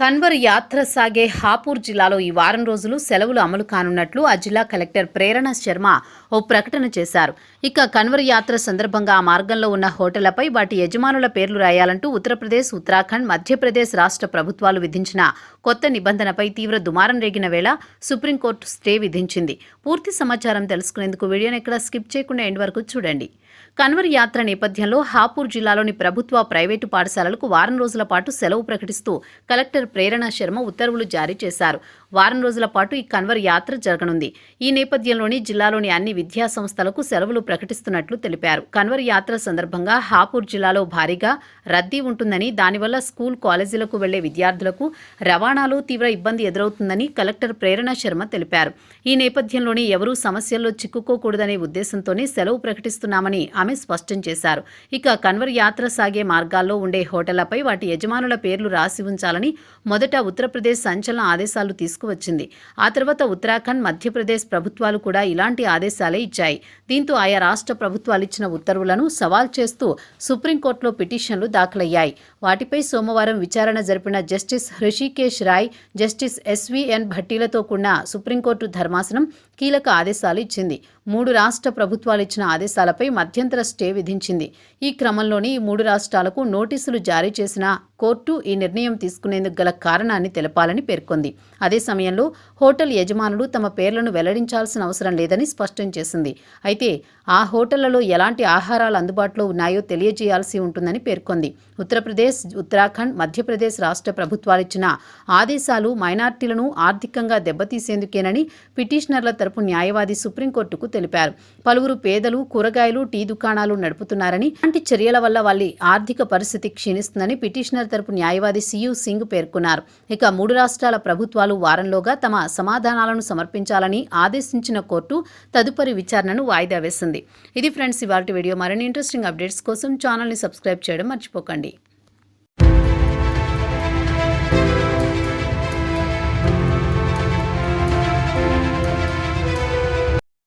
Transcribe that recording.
కన్వర్ యాత్ర సాగే హాపూర్ జిల్లాలో ఈ వారం రోజులు సెలవులు అమలు కానున్నట్లు ఆ జిల్లా కలెక్టర్ ప్రేరణ శర్మ ఓ ప్రకటన చేశారు. ఇక కన్వర్ యాత్ర సందర్భంగా ఆ మార్గంలో ఉన్న హోటళ్ళపై వాటి యజమానుల పేర్లు రాయాలంటూ ఉత్తరప్రదేశ్ ఉత్తరాఖండ్ మధ్యప్రదేశ్ రాష్ట్ర ప్రభుత్వాలు విధించిన కొత్త నిబంధనపై తీవ్ర దుమారం రేగిన వేళ సుప్రీంకోర్టు స్టే విధించింది. పూర్తి సమాచారం తెలుసుకునేందుకు వీడియోని ఎక్కడ స్కిప్ చేయకుండా ఎండ్ వరకు చూడండి. కన్వర్ యాత్ర నేపథ్యంలో హాపూర్ జిల్లాలోని ప్రభుత్వ ప్రైవేటు పాఠశాలలకు వారం రోజుల పాటు సెలవు ప్రకటిస్తూ కలెక్టర్ ప్రేరణ శర్మ ఉత్తర్వులు జారీ చేశారు. వారం రోజుల పాటు ఈ కన్వర్ యాత్ర జరగనుంది. ఈ నేపథ్యంలోని జిల్లాలోని అన్ని విద్యా సంస్థలకు సెలవులు ప్రకటిస్తున్నట్లు తెలిపారు. కన్వర్ యాత్ర సందర్భంగా హాపూర్ జిల్లాలో భారీగా రద్దీ ఉంటుందని దానివల్ల స్కూల్ కాలేజీలకు వెళ్ళే విద్యార్థులకు రవాణాలో తీవ్ర ఇబ్బంది ఎదురవుతుందని కలెక్టర్ ప్రేరణ శర్మ తెలిపారు. ఈ నేపథ్యంలోని ఎవరూ సమస్యల్లో చిక్కుకోకూడదనే ఉద్దేశంతోనే సెలవు ప్రకటిస్తున్నామని ఆమె స్పష్టం చేశారు. ఇక కన్వర్ యాత్ర సాగే మార్గాల్లో ఉండే హోటళ్ళపై వాటి యజమానుల పేర్లు రాసి ఉంచాలని మొదట ఉత్తరప్రదేశ్ సంచలన ఆదేశాలు తీసుకువచ్చింది. ఆ తర్వాత ఉత్తరాఖండ్ మధ్యప్రదేశ్ ప్రభుత్వాలు కూడా ఇలాంటి ఆదేశాలే ఇచ్చాయి. దీంతో ఆయా రాష్ట్ర ప్రభుత్వాలు ఇచ్చిన ఉత్తర్వులను సవాల్ చేస్తూ సుప్రీంకోర్టులో పిటిషన్లు దాఖలయ్యాయి. వాటిపై సోమవారం విచారణ జరిపిన justice Hrishikesh Roy justice SVN భట్టీలతో కూడిన సుప్రీంకోర్టు ధర్మాసనం కీలక ఆదేశాలు ఇచ్చింది. మూడు రాష్ట్ర ప్రభుత్వాలు ఇచ్చిన ఆదేశాలపై మధ్యంతర స్టే విధించింది. ఈ క్రమంలోనే ఈ మూడు రాష్ట్రాలకు నోటీసులు జారీ చేసిన కోర్టు ఈ నిర్ణయం తీసుకునేందుకు గల కారణాన్ని తెలపాలని పేర్కొంది. అదే సమయంలో హోటల్ యజమానులు తమ పేర్లను వెల్లడించాల్సిన అవసరం లేదని స్పష్టం చేసింది. అయితే ఆ హోటళ్ళలో ఎలాంటి ఆహారాలు అందుబాటులో ఉన్నాయో తెలియజేయాల్సి ఉంటుందని పేర్కొంది. ఉత్తరప్రదేశ్ ఉత్తరాఖండ్ మధ్యప్రదేశ్ రాష్ట్ర ప్రభుత్వాలు ఇచ్చిన ఆదేశాలు మైనార్టీలను ఆర్థికంగా దెబ్బతీసేందుకేనని పిటిషనర్ల తరపు తరపు న్యాయవాది సుప్రీంకోర్టుకు తెలిపారు. పలువురు పేదలు కూరగాయలు టీ దుకాణాలు నడుపుతున్నారని అలాంటి చర్యల వల్ల వాళ్ళ ఆర్థిక పరిస్థితి క్షీణిస్తుందని పిటిషనర్ తరపు న్యాయవాది సియు సింగ్ పేర్కొన్నారు. ఇక మూడు రాష్ట్రాల ప్రభుత్వాలు వారంలోగా తమ సమాధానాలను సమర్పించాలని ఆదేశించిన కోర్టు తదుపరి విచారణను వాయిదా వేసింది. ఇది ఫ్రెండ్స్ ఇవాళ వీడియో. మరిన్ని ఇంట్రెస్టింగ్ అప్డేట్స్ కోసం ఛానల్ని సబ్స్క్రైబ్ చేయడం మర్చిపోకండి.